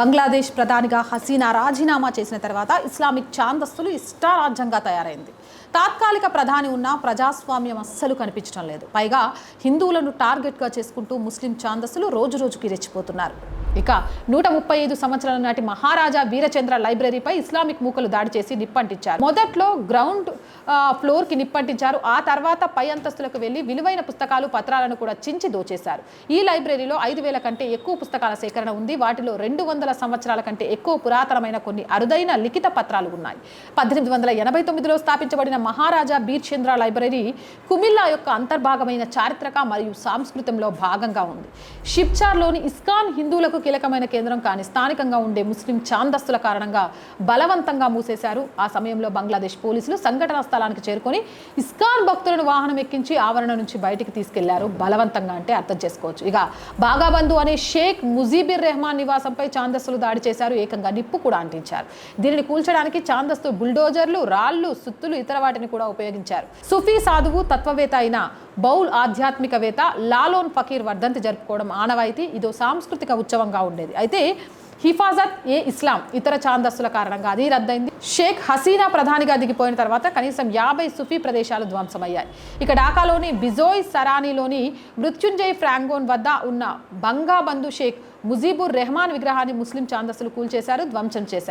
బంగ్లాదేశ్ ప్రధానిగా హసీనా రాజీనామా చేసిన తర్వాత ఇస్లామిక్ ఛాందస్సులు ఇష్టారాజ్యంగా తయారైంది. తాత్కాలిక ప్రధాని ఉన్న ప్రజాస్వామ్యం అస్సలు కనిపించడం లేదు. పైగా హిందువులను టార్గెట్గా చేసుకుంటూ ముస్లిం ఛాందస్సులు రోజు రోజుకి రెచ్చిపోతున్నారు. ఇక నూట ముప్పై ఐదు సంవత్సరాల నాటి మహారాజా వీరచంద్ర లైబ్రరీపై ఇస్లామిక్ మూకలు దాడి చేసి నిప్పంటించారు. మొదట్లో గ్రౌండ్ ఫ్లోర్కి నిప్పంటించారు. ఆ తర్వాత పై అంతస్తులకు వెళ్ళి విలువైన పుస్తకాలు పత్రాలను కూడా చించి దోచేశారు. ఈ లైబ్రరీలో ఐదు వేల కంటే ఎక్కువ పుస్తకాల సేకరణ ఉంది. వాటిలో రెండు వందల సంవత్సరాల కంటే ఎక్కువ పురాతనమైన కొన్ని అరుదైన లిఖిత పత్రాలు ఉన్నాయి. పద్దెనిమిది వందల ఎనభై తొమ్మిదిలో స్థాపించబడిన మహారాజా బీర్చంద్ర లైబ్రరీ కుమిల్లా యొక్క అంతర్భాగమైన చారిత్రక మరియు సాంస్కృతంలో భాగంగా ఉంది. షిప్చార్లోని ఇస్కాన్ హిందువులకు కీలకమైన కేంద్రం కానీ స్థానికంగా ఉండే ముస్లిం ఛాందస్తుల కారణంగా బలవంతంగా మూసేశారు. ఆ సమయంలో బంగ్లాదేశ్ పోలీసులు సంఘటన స్థలానికి చేరుకొని ఇస్కాన్ భక్తులను వాహనం ఎక్కించి ఆవరణ నుంచి బయటికి తీసుకెళ్ళారు. బలవంతంగా అంటే అర్థం చేసుకోవచ్చు. ఇక బాగాబంధు అనే షేక్ ముజీబిర్ రెహమాన్ నివాసంపై చాందస్సులు దాడి చేశారు. ఏకంగా నిప్పు కూడా అంటించారు. దీనిని కూల్చడానికి చాందస్తు బుల్డోజర్లు రాళ్ళు సుత్తులు ఇతర వాటిని కూడా ఉపయోగించారు. సుఫీ సాధువు తత్వవేత్త అయిన బౌల్ ఆధ్యాత్మికవేత్త లాలోన్ ఫకీర్ వర్ధంతి జరుపుకోవడం ఆనవాయితీ. ఇదో సాంస్కృతిక ఉత్సవంగా ఉండేది. అయితే హిఫాజత్ ఏ ఇస్లాం ఇతర ఛాందస్సుల కారణంగా అది రద్దయింది. షేక్ హసీనా ప్రధానిగా దిగిపోయిన తర్వాత కనీసం యాభై సుఫీ ప్రదేశాలు ధ్వంసమయ్యాయి. ఇక ఢాకాలోని బిజోయ్ సరానీలోని మృత్యుంజయ్ ఫ్రాంగోన్ వద్ద ఉన్న బంగాబంధు షేక్ ముజీబుర్ రెహమాన్ విగ్రహాన్ని ముస్లిం ఛాందస్సులు కూల్చేశారు ధ్వంసం చేశారు.